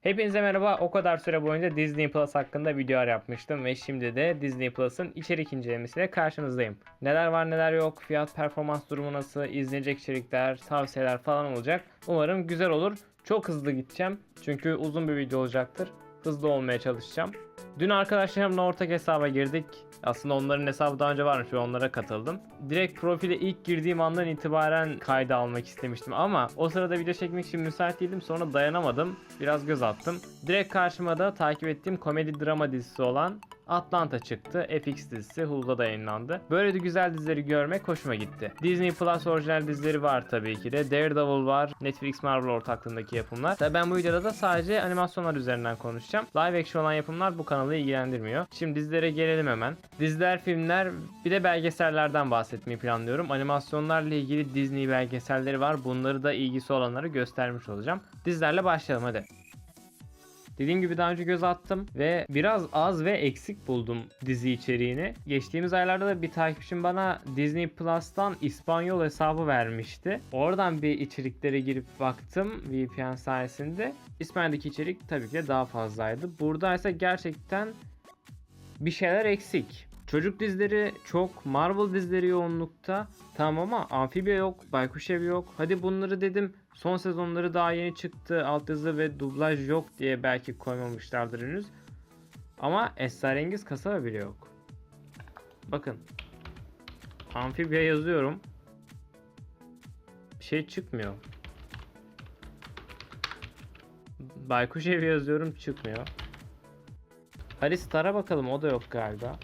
Hepinize merhaba. O kadar süre boyunca Disney Plus hakkında videolar yapmıştım ve şimdi de Disney Plus'ın içerik incelemesiyle karşınızdayım. Neler var neler yok, fiyat performans durumu nasıl, izlenecek içerikler, tavsiyeler falan olacak. Umarım güzel olur. Çok hızlı gideceğim çünkü uzun bir video olacaktır. Hızlı olmaya çalışacağım. Dün arkadaşlarımla ortak hesaba girdik. Aslında onların hesabı daha önce varmış ve onlara katıldım. Direkt profile ilk girdiğim andan itibaren kayda almak istemiştim ama o sırada video çekmek için müsait değildim sonra dayanamadım. Biraz göz attım. Direkt karşıma da takip ettiğim komedi drama dizisi olan Atlanta çıktı. FX dizisi Hulu'da da yayınlandı. Böyle de güzel dizileri görmek hoşuma gitti. Disney Plus orijinal dizileri var tabii ki de. Daredevil var. Netflix Marvel ortaklığındaki yapımlar. Tabii ben bu videoda da sadece animasyonlar üzerinden konuşacağım. Live action olan yapımlar bu kanalı ilgilendirmiyor. Şimdi dizilere gelelim hemen. Diziler, filmler bir de belgesellerden bahsetmeyi planlıyorum. Animasyonlarla ilgili Disney belgeselleri var. Bunları da ilgisi olanlara göstermiş olacağım. Dizilerle başlayalım hadi. Dediğim gibi daha önce göz attım ve biraz az ve eksik buldum dizi içeriğini. Geçtiğimiz aylarda da bir takipçim bana Disney Plus'tan İspanyol hesabı vermişti. Oradan bir içeriklere girip baktım VPN sayesinde. İspanya'daki içerik tabii ki de daha fazlaydı. Burada ise gerçekten bir şeyler eksik. Çocuk dizileri çok, Marvel dizileri yoğunlukta. Tamam ama amfibiya yok, baykuş evi yok. Hadi bunları dedim son sezonları daha yeni çıktı. Altyazı ve dublaj yok diye belki koymamışlardır henüz. Ama esrarengiz kasaba bile yok. Bakın. Amfibiya yazıyorum. Bir şey çıkmıyor. Baykuş evi yazıyorum çıkmıyor. Hadi Star'a bakalım o da yok galiba.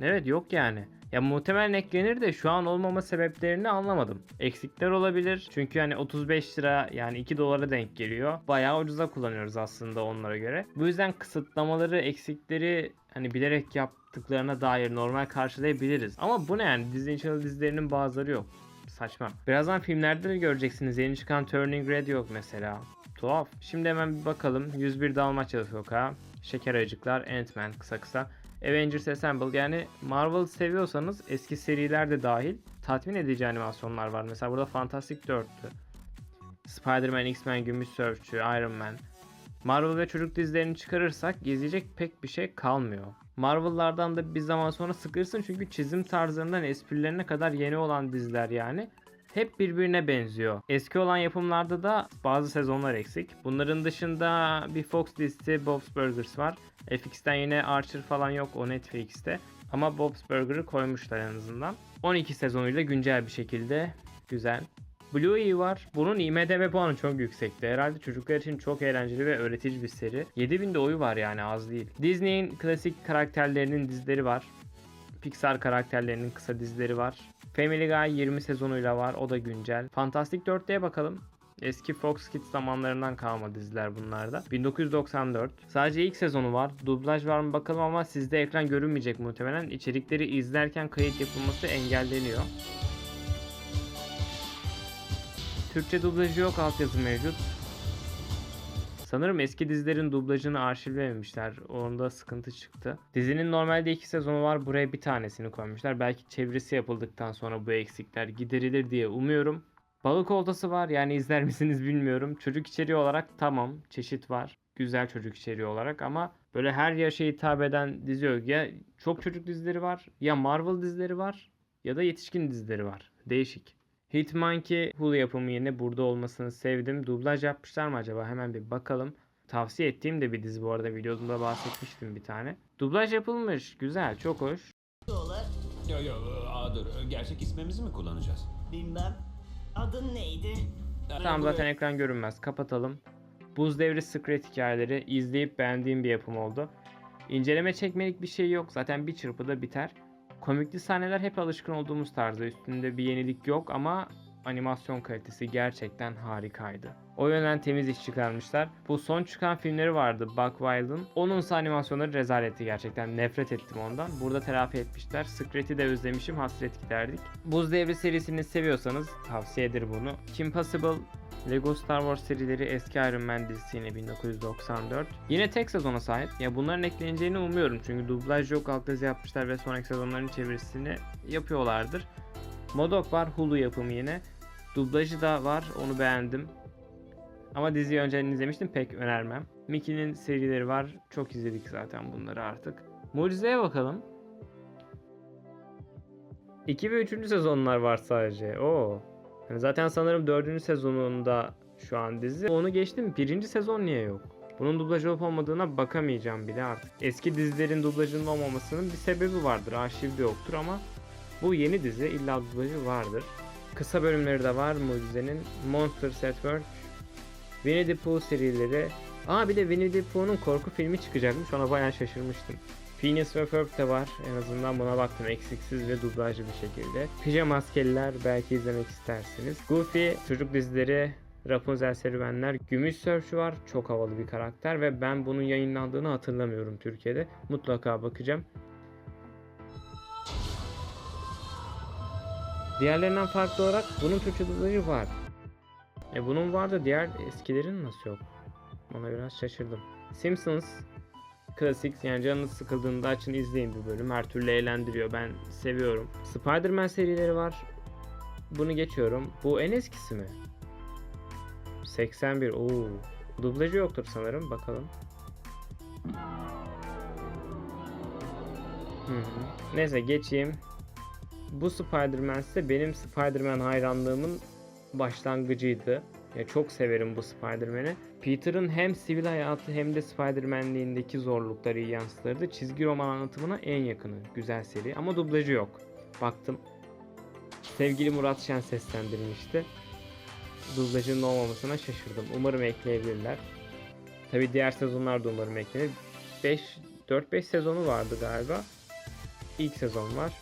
Evet yok yani. Ya muhtemelen eklenir de şu an olmama sebeplerini anlamadım. Eksikler olabilir. Çünkü hani 35 lira yani 2 dolara denk geliyor. Bayağı ucuza kullanıyoruz aslında onlara göre. Bu yüzden kısıtlamaları, eksikleri hani bilerek yaptıklarına dair normal karşılayabiliriz. Ama bu ne yani Disney Channel dizilerinin bazıları yok. Saçma. Birazdan filmlerde de göreceksiniz. Yeni çıkan Turning Red yok mesela. Tuhaf. Şimdi hemen bir bakalım. 101 Dalmaçyalı Sokağı, Şeker Ayıcıklar, Ant-Man kısa kısa. Avengers Assemble yani Marvel seviyorsanız eski seriler de dahil tatmin edici animasyonlar var. Mesela burada Fantastic 4'tü. Spider-Man, X-Men, Gümüş Sörfçü, Iron Man. Marvel ve çocuk dizilerini çıkarırsak izleyecek pek bir şey kalmıyor. Marvel'lardan da bir zaman sonra sıkırsın çünkü çizim tarzlarından esprilerine kadar yeni olan diziler yani hep birbirine benziyor. Eski olan yapımlarda da bazı sezonlar eksik. Bunların dışında bir Fox dizisi Bob's Burgers var. FX'ten yine Archer falan yok o Netflix'te. Ama Bob's Burger'ı koymuşlar en azından. 12 sezonuyla güncel bir şekilde güzel. Bluey var. Bunun IMDB puanı çok yüksekti. Herhalde çocuklar için çok eğlenceli ve öğretici bir seri. 7000 de oyu var yani az değil. Disney'in klasik karakterlerinin dizileri var. Pixar karakterlerinin kısa dizileri var. Family Guy 20 sezonuyla var. O da güncel. Fantastic 4'te bakalım. Eski Fox Kids zamanlarından kalma diziler bunlarda. 1994. Sadece ilk sezonu var. Dublaj var mı bakalım ama sizde ekran görünmeyecek muhtemelen. İçerikleri izlerken kayıt yapılması engelleniyor. Türkçe dublajı yok, altyazı mevcut. Sanırım eski dizilerin dublajını arşivlememişler. Onda sıkıntı çıktı. Dizinin normalde iki sezonu var. Buraya bir tanesini koymuşlar. Belki çevirisi yapıldıktan sonra bu eksikler giderilir diye umuyorum. Balık oltası var. Yani izler misiniz bilmiyorum. Çocuk içeriği olarak tamam. Çeşit var. Güzel çocuk içeriği olarak ama böyle her yaşa hitap eden dizi yok. Ya çok çocuk dizileri var. Ya Marvel dizileri var. Ya da yetişkin dizileri var. Değişik. Hitmonkey Hulu yapımı yine burada olmasını sevdim. Dublaj yapmışlar mı acaba? Hemen bir bakalım. Tavsiye ettiğim de bir dizi bu arada videomda bahsetmiştim bir tane. Dublaj yapılmış. Güzel, çok hoş. Dolar. Yo yo aa, dur gerçek ismimizi mi kullanacağız? Bilmem. Adın neydi? Tamam zaten ekran görünmez. Kapatalım. Buz Devri Secret hikayeleri izleyip beğendiğim bir yapım oldu. İnceleme çekmelik bir şey yok. Zaten bir çırpıda biter. Komikli sahneler hep alışkın olduğumuz tarzda. Üstünde bir yenilik yok ama animasyon kalitesi gerçekten harikaydı. O yönden temiz iş çıkarmışlar. Bu son çıkan filmleri vardı Buck Wild'ın. Onun animasyonları rezaletti gerçekten. Nefret ettim ondan. Burada telafi etmişler. Secret'i de özlemişim. Hasret giderdik. Buz Devri serisini seviyorsanız tavsiyedir bunu. Kim Possible Lego Star Wars serileri eski Iron Man dizisi yine 1994. Yine tek sezona sahip. Ya bunların ekleneceğini umuyorum çünkü dublaj yok altyazı yapmışlar ve sonraki sezonların çevirisini yapıyorlardır. Modok var Hulu yapımı yine. Dublajı da var onu beğendim. Ama diziyi önceden izlemiştim pek önermem. Mickey'nin serileri var. Çok izledik zaten bunları artık. Mucize'ye bakalım. 2 ve 3. sezonlar var sadece. Oo. Yani zaten sanırım 4. sezonunda şu an dizi. Onu geçtim. 1. sezon niye yok? Bunun dublajı olup olmadığına bakamayacağım bile artık. Eski dizilerin dublajının olmamasının bir sebebi vardır. Arşivde yoktur ama bu yeni dizi illa dublajı vardır. Kısa bölümleri de var Mucize'nin. Monsters at Work, Winnie the Pooh serileri. Aa bir de Winnie the Pooh'un korku filmi çıkacakmış. Ona bayağı şaşırmıştım. Phineas ve Ferb de var. En azından buna baktım eksiksiz ve dublajlı bir şekilde. Pijama Askeriler belki izlemek istersiniz. Goofy, çocuk dizileri, Rapunzel serüvenler, Gümüş Sörfçü var. Çok havalı bir karakter ve ben bunun yayınlandığını hatırlamıyorum Türkiye'de. Mutlaka bakacağım. Diğerlerinden farklı olarak bunun Türkçe dublajı var. E bunun vardı diğer eskilerin nasıl yok? Ona biraz şaşırdım. Simpsons klasik yani canınız sıkıldığında açın izleyin bir bölüm. Her türlü eğlendiriyor. Ben seviyorum. Spider-Man serileri var. Bunu geçiyorum. Bu en eskisi mi? 81. Oo. Dublajı yoktur sanırım. Bakalım. Hı hı. Neyse geçeyim. Bu Spider-Man ise benim Spider-Man hayranlığımın başlangıcıydı. Ya çok severim bu Spider-Man'i. Peter'ın hem sivil hayatı hem de Spider-Man'liğindeki zorlukları yansıtırdı. Çizgi roman anlatımına en yakını. Güzel seri ama dublajı yok. Baktım. Sevgili Murat Şen seslendirmişti. Dublajının olmamasına şaşırdım. Umarım ekleyebilirler. Tabi diğer sezonlar da umarım eklenir. 5 4-5 sezonu vardı galiba. İlk sezon var.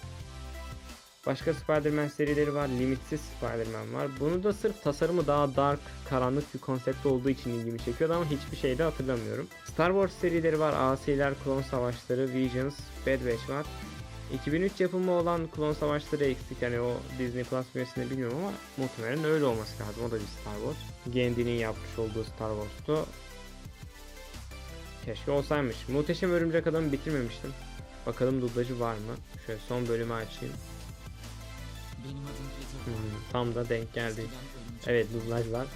Başka Spider-Man serileri var. Limitsiz Spider-Man var. Bunu da sırf tasarımı daha dark, karanlık bir konsept olduğu için ilgimi çekiyordu ama hiçbir şey de hatırlamıyorum. Star Wars serileri var. Asiler, Klon Savaşları, Visions, Bad Batch var. 2003 yapımı olan Klon Savaşları eksik. Yani o Disney Plus üyesinde bilmiyorum ama muhtemelen öyle olması lazım. O da bir Star Wars. Gendi'nin yapmış olduğu Star Wars'tu. Keşke olsaymış. Muhteşem Örümcek Adam'ı bitirmemiştim. Bakalım dublajı var mı? Şöyle son bölümü açayım. Tam da denk geldi. Evet dublaj var.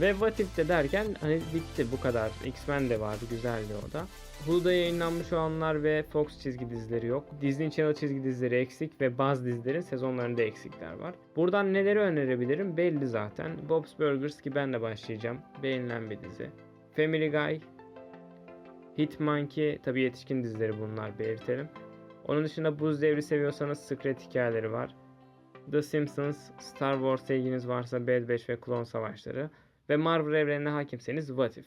Ve What If de derken hani bitti bu kadar. X-Men de vardı güzeldi o da. Hulu'da yayınlanmış olanlar ve Fox çizgi dizileri yok. Disney Channel çizgi dizileri eksik ve bazı dizilerin sezonlarında eksikler var. Buradan neleri önerebilirim belli zaten. Bob's Burgers ki ben de başlayacağım. Beğenilen bir dizi. Family Guy, Hitmonkey tabi yetişkin dizileri bunlar belirtelim. Onun dışında Buz Devri seviyorsanız Secret hikayeleri var. The Simpsons, Star Wars ilginiz varsa Bad Batch ve Klon Savaşları ve Marvel evrenine hakimseniz What If.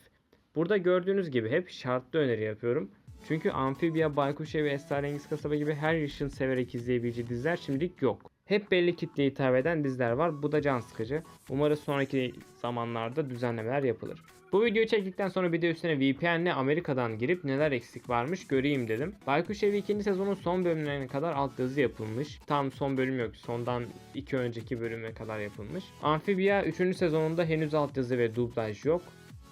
Burada gördüğünüz gibi hep şartlı öneri yapıyorum. Çünkü Amphibia, Baykuş Evi, Esrarengiz Kasaba gibi her yaşın severek izleyebileceği diziler şimdilik yok. Hep belli kitleye hitap eden diziler var. Bu da can sıkıcı. Umarız sonraki zamanlarda düzenlemeler yapılır. Bu videoyu çektikten bir de üstüne VPN'le Amerika'dan girip neler eksik varmış göreyim dedim. Baykuş Evi 2. sezonun son bölümlerine kadar alt yazı yapılmış. Tam son bölüm yok. Sondan 2 önceki bölüme kadar yapılmış. Amphibia 3. sezonunda henüz alt yazı ve dublaj yok.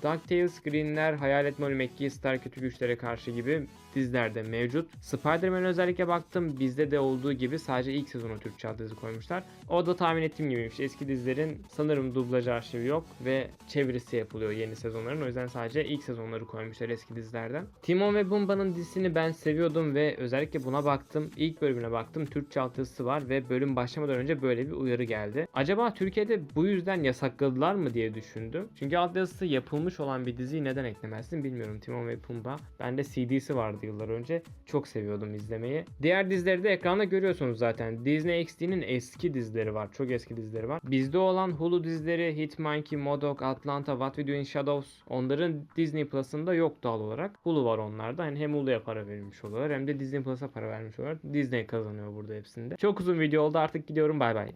DuckTales, Greenler, Hayalet McGee, Star Kötü Güçlere Karşı gibi dizilerde mevcut. Spider-Man özellikle baktım bizde de olduğu gibi sadece ilk sezonu Türkçe yazı koymuşlar. O da tahmin ettiğim gibiymiş. Eski dizilerin sanırım dublaj arşivi yok ve çevirisi yapılıyor yeni sezonların. O yüzden sadece ilk sezonları koymuşlar eski dizilerden. Timon ve Pumba'nın dizisini ben seviyordum ve özellikle buna baktım. İlk bölümüne baktım. Türkçe alt yazısı var ve bölüm başlamadan önce böyle bir uyarı geldi. Acaba Türkiye'de bu yüzden yasakladılar mı diye düşündüm. Çünkü alt yazısı yapılmış olan bir diziyi neden eklemezsin bilmiyorum. Timon ve Pumba. Bende CD'si vardı yıllar önce. Çok seviyordum izlemeyi. Diğer dizileri de ekranda görüyorsunuz zaten. Disney XD'nin eski dizileri var. Çok eski dizileri var. Bizde olan Hulu dizileri Hitmonkey, Modok, Atlanta, What We Do in Shadows onların Disney Plus'ında yok doğal olarak. Hulu var onlarda. Hani hem Hulu'ya para verilmiş oluyorlar hem de Disney Plus'a para vermiş oluyorlar. Disney kazanıyor burada hepsinde. Çok uzun video oldu artık gidiyorum bay bay.